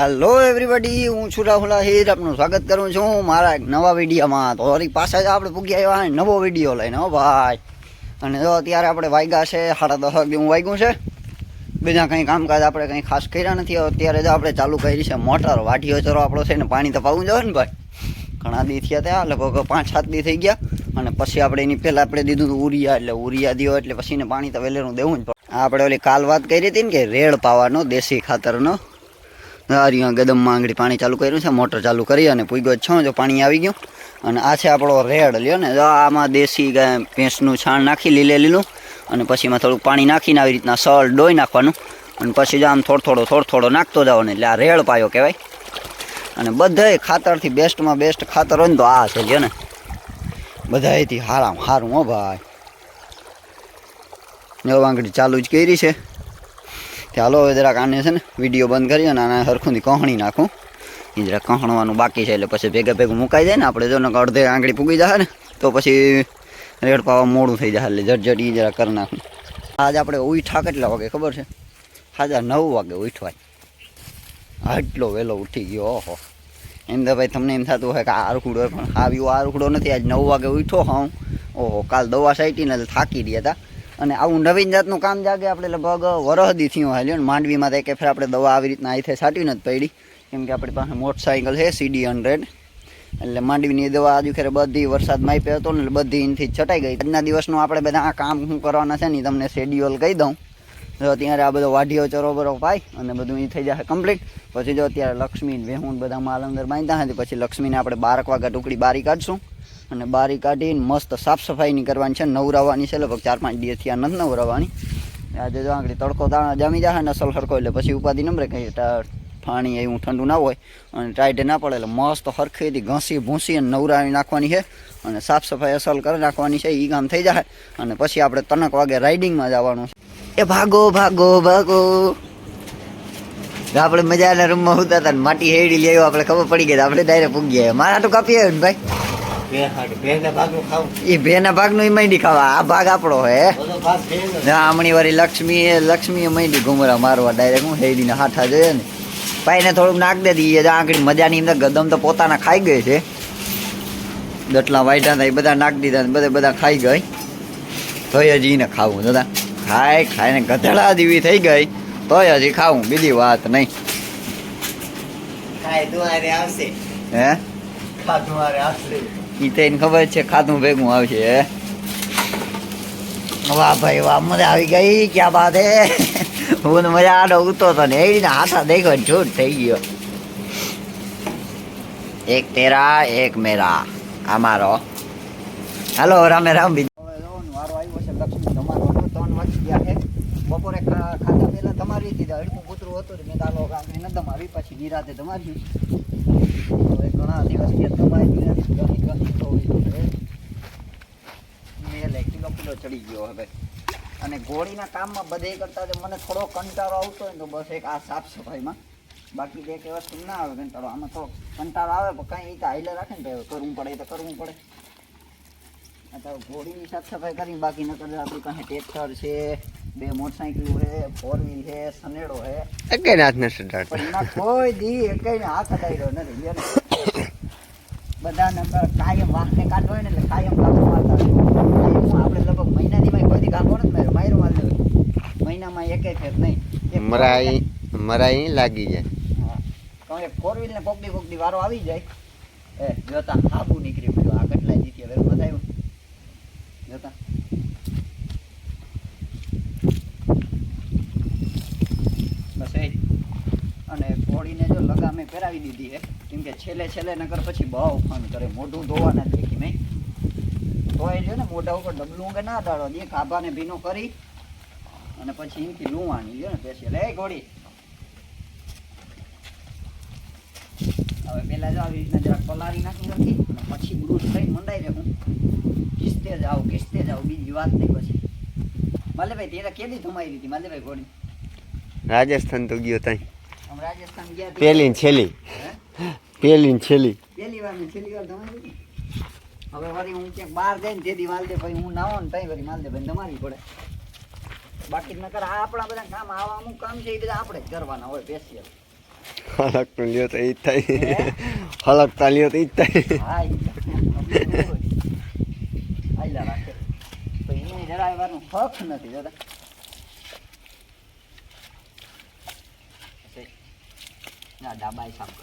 Hello everybody હું છું રાહુલ આહિર. આપનું સ્વાગત કરું છું મારા એક નવા વિડીયોમાં. તો વળી પાછા જ આપણે પૂગ્યા આવ્યા છે નવો વીડિયો લઈને, હો ભાઈ. અને જો અત્યારે આપણે વાગ્યા છે, સાડા દસ હું વાગ્યું છે. બીજા કંઈ કામકાજ આપણે કંઈ ખાસ કર્યા નથી. અત્યારે જ આપણે ચાલુ કરી છે મોટર. વાટીઓ ચરો આપણો છે ને પાણી તો પાવું જોઈએ ને ભાઈ. ઘણા દી થયા ત્યાં, લગભગ પાંચ સાત દી થઈ ગયા. અને પછી આપણે એની પહેલાં આપણે દીધું હતું ઉરિયા. એટલે ઉરિયા દીયો એટલે પછી ને પાણી તો વહેલેનું દેવું જ પડે. આપણે ઓલી કાલ વાત કરી હતી ને કે રેડ પાવાનો દેશી ખાતરનો. અહીંયા ગદમમાં આંગળી પાણી ચાલુ કર્યું છે, મોટર ચાલુ કરી અને પૂગ્યો છો, જો પાણી આવી ગયું. અને આ છે આપણો રેડ, લ્યો ને, જો આમાં દેશી ગાય ભેંસનું છાણ નાખી, લીલે લીલું. અને પછી એમાં થોડુંક પાણી નાખીને આવી રીતના સળ ડોઈ નાખવાનું. અને પછી જો આમ થોડો થોડો થોડો થોડો નાખતો જવાનો એટલે આ રેડ પાયો કહેવાય. અને બધાય ખાતરથી બેસ્ટમાં બેસ્ટ ખાતર હોય ને તો આ છે, લ્યો ને. બધાયથી હારામ, હારું હો ભાઈ. જો આંગળી ચાલુ જ કરી છે. ચાલો હવે જરાક આને છે ને, વીડિયો બંધ કરી અને આને સરખુંથી કહણી નાખું. એ જરાક કહણવાનું બાકી છે, એટલે પછી ભેગા ભેગું મુકાઈ જાય ને, આપણે જો ને અડધે આંગળી પૂગી જાય ને, તો પછી રેડ પાવા મોડું થઈ જાય એટલે ઝટઝટ એ જરાક કરી નાખું. આજ આપણે ઉઠા કેટલા વાગે, ખબર છે? હાજા નવ વાગે ઉઠવાય આટલો વહેલો ઉઠી ગયો, ઓહો. એમ તો ભાઈ તમને એમ થતું હોય કે આ રૂખડો પણ આવ્યો રૂખડો નથી, આજ નવ વાગે ઉઠો હા ઓહો, કાલ દવા સાઈટીને થાકી રહ્યા હતા. અને આવું નવીન જાતનું કામ જાગે આપણે લગભગ વરહદી થયું હાલ્યો માંડવીમાં તો એક ફેર આપણે દવા આવી રીતના અહીંથી સાટી નથી પડી. કેમ કે આપણી પાસે મોટરસાઇકલ છે, સીડી હંડ્રેડ. એટલે માંડવીની દવા આજુ ખેર બધી વરસાદમાં આપી હતો ને એટલે બધી એનથી છટાઈ ગઈ. આજના દિવસનું આપણે બધા આ કામ શું કરવાના છે ને તમને શેડ્યુઅલ કહી દઉં. જો અત્યારે આ બધો વાઢીઓ ચરો બરો પાય અને બધું એ થઈ જશે કમ્પ્લીટ પછી જો અત્યારે લક્ષ્મી વેહું બધા માલ અંદર બાંધતા હતી પછી લક્ષ્મીને આપણે બારક વાગ્યા ટુકડી બારી કાઢશું. અને બારી કાઢીને મસ્ત સાફ સફાઈની કરવાની છે. નવરાવાની છે, લગભગ ચાર પાંચ દિવસથી આ નથી નવરાવાની. આજે જો આંગળી તડકો દાણા જામી જાય ને અસલ સરખો એટલે પછી ઉપાધિ નંબરે કહીએ પાણી એવું ઠંડુ ના હોય અને ટાઈટે ના પડે એટલે મસ્ત હરખેથી ઘસી ભૂંસી અને નવરાવી નાખવાની છે અને સાફ સફાઈ અસલ કરી નાખવાની છે. એ કામ થઈ જાય અને પછી આપણે તનક વાગે રાઇડિંગમાં જવાનું છે. એ ભાગો ભાગો ભાગો. આપણે મજાના રૂમમાં હોતા હતા માટી હેડી લેવા આપણે ખબર પડી ગઈ આપણે ડાયરેક્ટ પૂગી ગયા મારા તો કાપી આવ્યો ને ભાઈ? એ ભેના ભાગનું એ મૈડી ખાવા. આ ભાગ આપણો હે. હમણી વાળી લક્ષ્મી લક્ષ્મી મૈડી ઘુમરા મારવા ડાયરેક્ટ હું હેડીને હાથા જોઈએ ને. ભાઈને થોડુંક નાખ દે દઈએ આંકડી મજાની અંદર ગદમ તો પોતાના ખાઈ ગઈ છે. દટલા વાઈટા હતા એ બધા નાખ દીધા ને બધા બધા ખાઈ ગઈ. તોય હજી એને ખાવું દાદા ખાય ખાઈને ગધડા જેવી થઈ ગઈ. તોય હજી ખાવું બીજી વાત નહીં. હે? ઈ એને ખબર છે ખાધું ભેગું આવશે વાહ ભાઈ, વાહ, મજા આવી ગઈ ક્યાં બાત, હે? હું મજા આડો ઉતો તો ને એડી હાથા દેખો છૂટ થઈ ગયો. એક તેરા એક મેરા અમારો હાલો, રામે રામ બીજું વારો આવ્યો લક્ષ્મી તમારો. ત્રણ વાગી ગયા છે. બપોરે ખાધા તમારી દીધા. હડકું કૂતરું હતું મેં દાલો કાંકરી ન દમાવી, પછી નિરાતે તમારી હવે ઘણા દિવસથી તમારી નિરાતે ઘણી ઘણી થોડી છે મેલે કિલો કિલો ચડી ગયો હવે. અને ગોળીના કામમાં બધે કરતા મને થોડો કંટાળો આવતો હોય તો બસ એક આ સાફ સફાઈમાં. બાકી બે એ વસ્તુ ના આવે કંટાળો. આમાં તો કંટાળો આવે, પણ કાંઈ એ હાઈલે રાખે ને ભાઈ કરવું પડે તો કરવું પડે. અત્યારે ઘોડીની સાફ સફાઈ કરી બાકી ન કરે આપણી કાંઈ ટેક્ટર છે બે મોટરસાઇકલ છે ફોર વ્હીલ છે સનેડો છે. એકે નાથ ને પણ એમાં કોઈ દી એકઈને હાથ અડાડ્યો નથી લ્યો ને. બધાને બ- કાયમ વાહને કાઢો હોય ને એટલે કાયમ કાપો મારતા કાયમ આપણે લગભગ મહિનાની માં કોઈ દી કાપો નથી માર્યો માર્યો માર્યો મહિનામાં એકેય ફેર નહીં. એક મરાઈ મરાઈ લાગી જાય. હા. તો એક ફોર વ્હીલ ને કોકડી કોકડી વારો આવી જાય. એ જોતા આબુ નીકળી પડ્યો. આ કેટલા જીતી હવે બતાવ્યું જોતા બસ એ અને ઘોડીને જો લગામે પહેરાવી દીધી છે કેમ કે છેલ્લે છેલ્લે નગર પછી બહુ ફન કરે, મોઢું ધોવા ના દેખી નહીં. તો એ છે ને મોઢા ઉપર ડબલું કે ના દાડો દે ખાભાને ભીનો કરી, અને પછી એમથી લુવાની લ્યો ને પેશિયલ એ ઘોડી હવે પેલા જો આવી રીતના જરાક પલારી નાખી નથી પછી બ્રુશ થઈ મંડાઈ રહે હું કિસ્તે જાવ કિસ્તે જાવ બીજી વાત નહીં પછી. માલેભાઈ તેરા કેદી ધમાઈ દીધી માલે ભાઈ ઘોડી રાજસ્થાન તો ગયો તઈ. પેલી ને છેલ્લી. હે? પેલી છેલ્લી. પહેલી વાર ને છેલ્લી વાર તમારી હવે વળી હું ક્યાંક બહાર જઈને તેથી માલ દે પછી હું નાવો ને તઈ વળી માલ દે ભાઈ તમારી પડે. બાકી નકર આ આપણા બધા કામ આવા અમુક કામ છે એ બધા આપણે જ કરવાના હોય સ્પેશિયલ હલકતું લ્યો તો ઈ થાય. હલકતા લ્યો તો ઈ થાય. હા ઈ આયલા રાખે. તો એને જરાય વારનું ફક નથી જોતા ના ડાબાઈ સાફ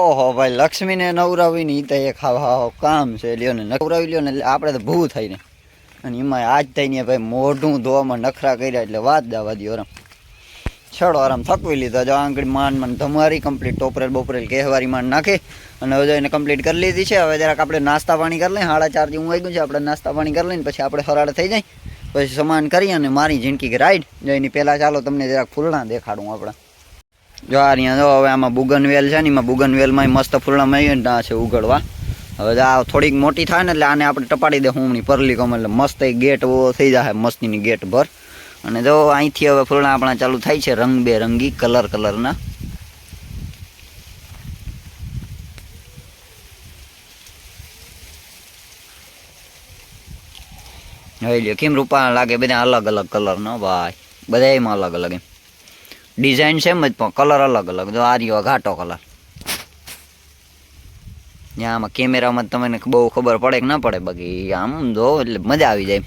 ઓહો ભાઈ, લક્ષ્મીને નવરાવીને ઈ તો એ હાવ કામ છે, લ્યો ને, નવરાવી લ્યો ને, એટલે આપણે તો ભૂ થઈને અને એમાં આજ થઈને ભાઈ મોઢું ધોવામાં નખરા કર્યા એટલે વાત દાવા દો આરામ. છડો આરામ થકવી લીધો. જો આંગળી માન માંડ ધમારી કમ્પ્લીટ ટોપરેલ બોપરેલ કહેવારી માન નાખી અને હવે એને કમ્પ્લીટ કરી લીધી છે, હવે જરાક આપણે નાસ્તા પાણી કરી લઈએ. સાડા ચાર હું આવી ગયું છે, આપણે નાસ્તા પાણી કરી લઈને પછી આપણે ફરાળ થઈ જાય. પછી સમાન કરી અને મારી જિંદગી રાઈડ. જો એની પહેલાં ચાલો તમને જરાક ફૂલણા દેખાડું આપણે. જો આ અહીંયા જો, હવે આમાં બુગનવેલ છે ને, એમાં બુગનવેલમાં મસ્ત ફૂલણા મેં છે ઉગડવા. હવે આ થોડીક મોટી થાય ને એટલે આને આપણે ટપાડી દે હુમણી પરલી કમ એટલે મસ્ત એક ગેટ થઈ જાય મસ્તીની ગેટ ભર. અને જો અહીંથી હવે ફૂલણા આપણા ચાલુ થાય છે રંગબેરંગી, કલર કલરના. હવે લ્યો, કેમ રૂપા લાગે બધા અલગ અલગ કલરનો ભાઈ બધા એમાં અલગ અલગ એમ. ડિઝાઇન સેમ જ પણ કલર અલગ અલગ. જો આ રહ્યો ઘાટો કલર ત્યાં આમાં કેમેરામાં તમને બહુ ખબર પડે કે ના પડે બાકી, આમ જો, એટલે મજા આવી જાય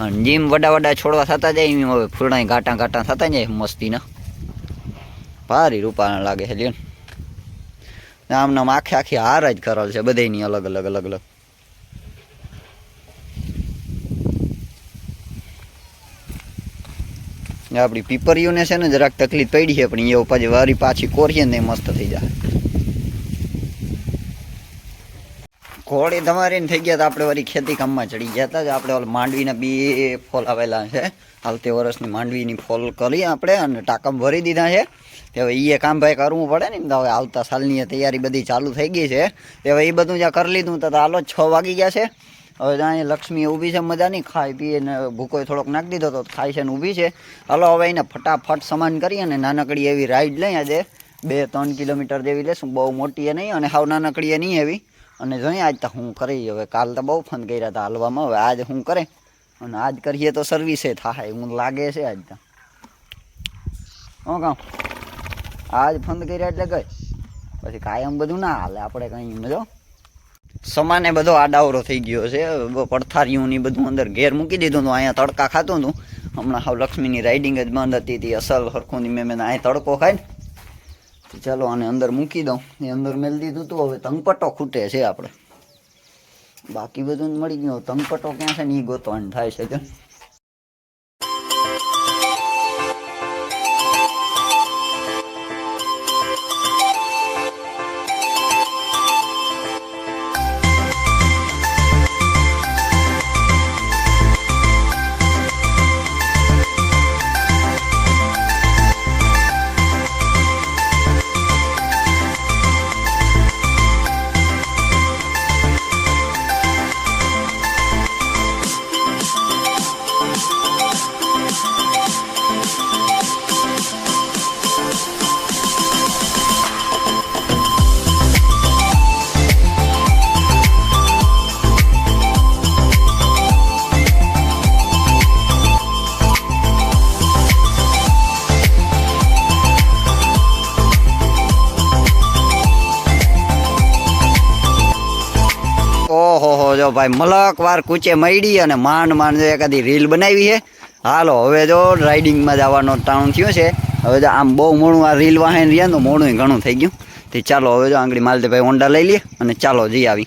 અને જેમ વડા વડા છોડવા થતા જાય, એમ હવે ફૂલણા ઘાટા ઘાટા થતા જાય મસ્તીના. ભારી રૂપાના લાગે છે, લ્યો ને. આમ આખે આખી હાર જ કરેલ છે બધાની અલગ અલગ અલગ અલગ. આપણી પીપરીઓને છે ને જરાક તકલીફ પડી છે, પણ એ પાછી વારી પાછી કોરીએ ને મસ્ત થઈ જાય. ઘોડી તમારી થઈ ગયા તો આપણે વળી ખેતી કામમાં ચડી ગયા હતા. આપણે ઓલ માંડવીના બી ફોલ આવેલા છે. આવતી વર્ષની માંડવીની ફોલ કરી આપણે અને ટાકમ ભરી દીધા છે. તે હવે એ કામ ભાઈ કરવું પડે ને તો હવે આવતા સાલની તૈયારી બધી ચાલુ થઈ ગઈ છે. તે હવે એ બધું જ્યાં કરી લીધું તો હાલો છ વાગી ગયા છે. હવે જાણે લક્ષ્મી ઊભી છે મજાની ખાઈ પીએ ને ભૂકોય થોડોક નાખી દીધો તો ખાય છે ને ઊભી છે. હાલો, હવે એને ફટાફટ સમાન કરીએ ને નાનકડી એવી રાઈડ લઈ આજે. બે ત્રણ કિલોમીટર જેવી લેશું, બહુ મોટી એ નહીં, અને હાવ નાનકડી એ નહીં એવી. અને જોઈએ આજ તો હું કરી, હવે કાલ તો બહુ ફન કર્યા હતા હાલવામાં, હવે આજ હું કરે. અને આજ કરીએ તો સર્વિસે થાય હું લાગે છે આજ તો. હું કહું આજ ફંદ કર્યા એટલે ગઈ. પછી કાયમ બધું ના હાલે, આપણે કંઈ મજો? સમાને બધો આડાવરો થઈ ગયો છે. પડથારીયું ને બધું અંદર ઘેર મૂકી દીધું હતું. અહીંયા તડકા ખાતું હતું. હમણાં હાવ લક્ષ્મીની રાઇડિંગ જ બંધ હતી હતી અસલ હરખું મેં મેં અહીંયા તડકો ખાય ને ચાલો આને અંદર મૂકી દઉં. એ અંદર મેળ દીધું હતું હવે તંગપટ્ટો ખૂટે છે આપણે. બાકી બધું મળી ગયું. તંગપટ્ટો ક્યાં છે ને એ ગોતવાનું થાય છે જો. જો ભાઈ મલક વાર કૂચે મળી અને માંડ માંડ જો એકાદી રીલ બનાવી છે. હાલો, હવે જો રાઇડિંગમાં જવાનો ટાણું થયું છે. હવે જો આમ બહુ મોડું આ રીલ વાહન રહ્યા તો મોડું ઘણું થઈ ગયું. તે ચાલો, હવે જો આંગળી માલદેભાઈ હોન્ડા લઈ લઈએ અને ચાલો, જઈ આવી.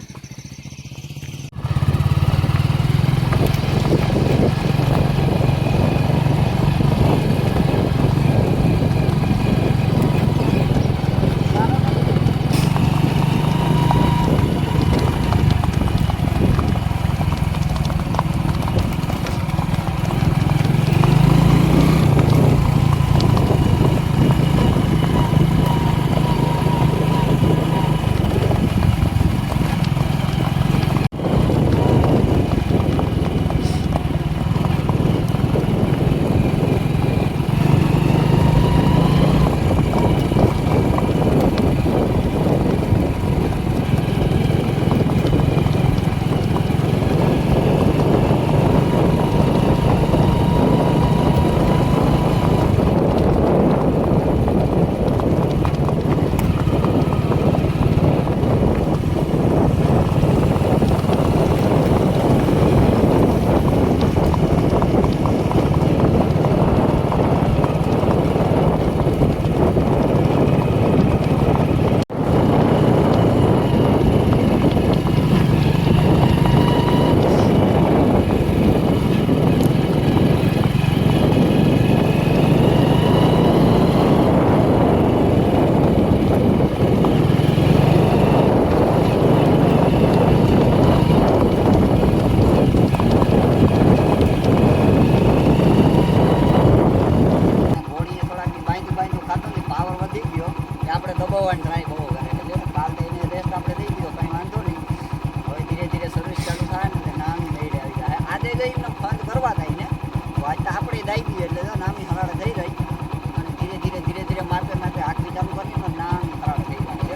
ખરાબ ને નામી થઈ જાય છે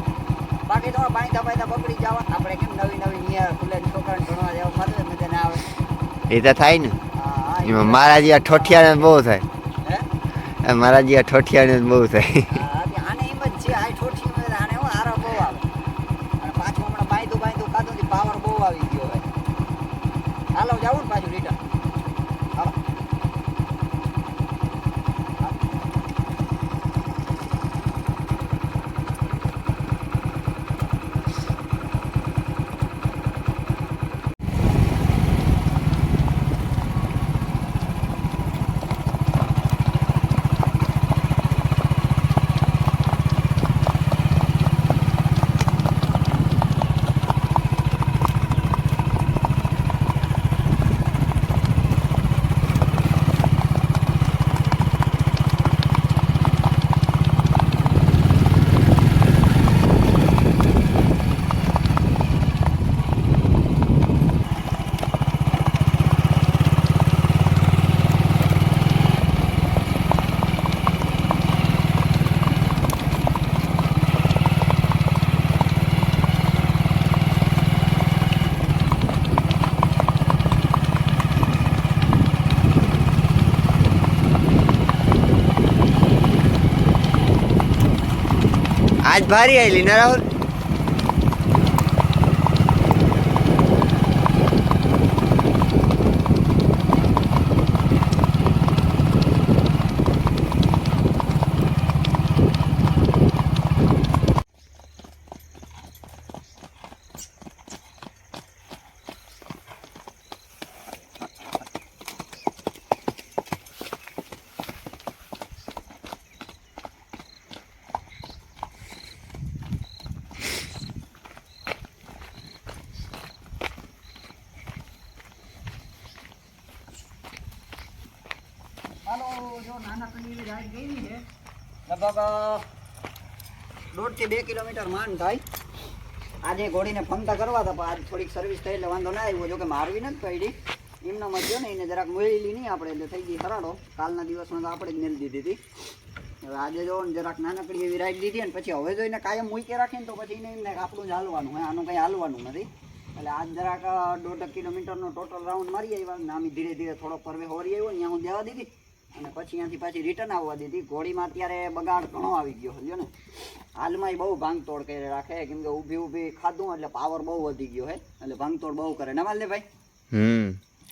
બાકી તો બાંધા બાંધા બગડી જાવ આપણે કેમ નવી નવી નિયર ખુલ્લે છોકરાને ભણવા જવા માટે મજા ના આવે એ તો થાય ને. એમાં મારા જેવા ઠોઠિયાને બહુ થાય. હે? આ ઠોઠિયાને બહુ થાય હા, તે આને એમ જ છે આ ઠોઠી માં આને હું આરામ બહુ આવે અને પાછું હમણાં બાંધું બાંધું ખાધું થી પાવર બહુ આવી ગયો હવે હાલો જાવું ને પાછું રિટર્ન હાલો આજ ભારી આવેલી ના રાહુલ હાલો જો દોઢ લગભગ દોઢથી બે કિલોમીટર માંડ થાય. આજે ઘોડીને ફમતા કરવા હતા, પણ આજે થોડીક સર્વિસ થઈ એટલે વાંધો ના આવ્યો. જોકે મારવી નથી પડી. એમનો મત ને, એને જરાક મેળેલી નહીં આપણે, એટલે થઈ ગઈ હરાડો. કાલના દિવસમાં તો આપણે જ મેળ દીધી હતી. હવે આજે જો જરાક નાનકડી એવી રાઈડ દીધી ને પછી હવે જો એને કાયમ મૂકી રાખીને તો પછી એને એમને આપણું જ હાલવાનું હોય, આનું કંઈ હાલવાનું નથી. એટલે આજ જરાક દોઢ કિલોમીટરનો ટોટલ રાઉન્ડ મારી આવ્યા ને, આમ ધીરે ધીરે થોડો પરવે હોરી આવ્યો ને હું દેવા દીધી. અને પછી ત્યાંથી પાછી રિટર્ન આવવા દીધી. ઘોડીમાં અત્યારે બગાડ ઘણો આવી ગયો સમજો ને? હાલમાં બહુ ભાંગતોડ કરી રાખે. કેમ કે ઊભી ઊભી ખાધું એટલે પાવર બહુ વધી ગયો હે? એટલે ભાંગતોડ બહુ કરે. ના માલ ભાઈ. હમ.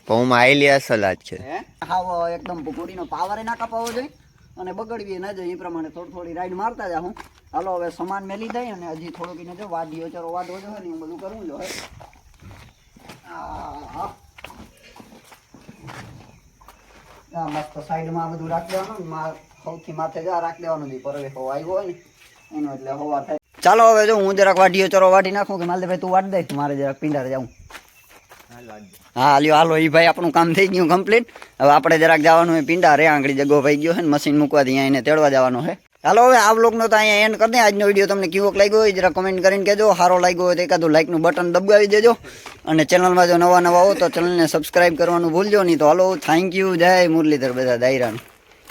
પૌમાં આવેલી અસલ આજ છે. હે? હાવ એકદમ ઘોડીનો પાવર ના કપાવો જોઈએ અને બગડવી ન જોઈએ. એ પ્રમાણે થોડી થોડી રાઈડ મારતા જા હું. હાલો હવે સમાન મેલી દઈ અને હજી થોડુંક એને જો વાડીઓ ચારો વાડો જો ને બધું કરવું જો હે. મસ્ત સાઈડમાં બધું રાખી દેવાનું સૌથી માથે જા રાખી દેવાનું છે. પરવે હવા આવ્યો હોય ને, એનો એટલે હવા થાય. ચાલો હવે જો હું જરાક વાડીઓ ચરો વાટી નાખું કે માલદેભાઈ તું વાટ દે મારે જરાક પિંડારે જાઉં. હા, હાલ્યો હાલો એ ભાઈ આપણું કામ થઈ ગયું કમ્પ્લીટ હવે આપણે જરાક જવાનું હોય પિંડા રે આંગળી જગો ભાઈ ગયો છે ને મશીન મૂકવાથી અહીંયા એને તેડવા જવાનું છે. હાલો, હવે આ બ્લોગનો તો અહીંયા એન્ડ કરી દે. આજનો વીડિયો તમને કેવોક લાગ્યો હોય, જરા કમેન્ટ કરીને કહેજો. સારો લાગ્યો હોય તો એકાદું લાઇકનું બટન દબાવી દેજો. અને ચેનલમાં જો નવા નવા હો તો ચેનલને સબસ્ક્રાઇબ કરવાનું ભૂલજો નહીં તો હાલો થેન્ક યુ જય મુરલીધર, બધા દાયરાનું.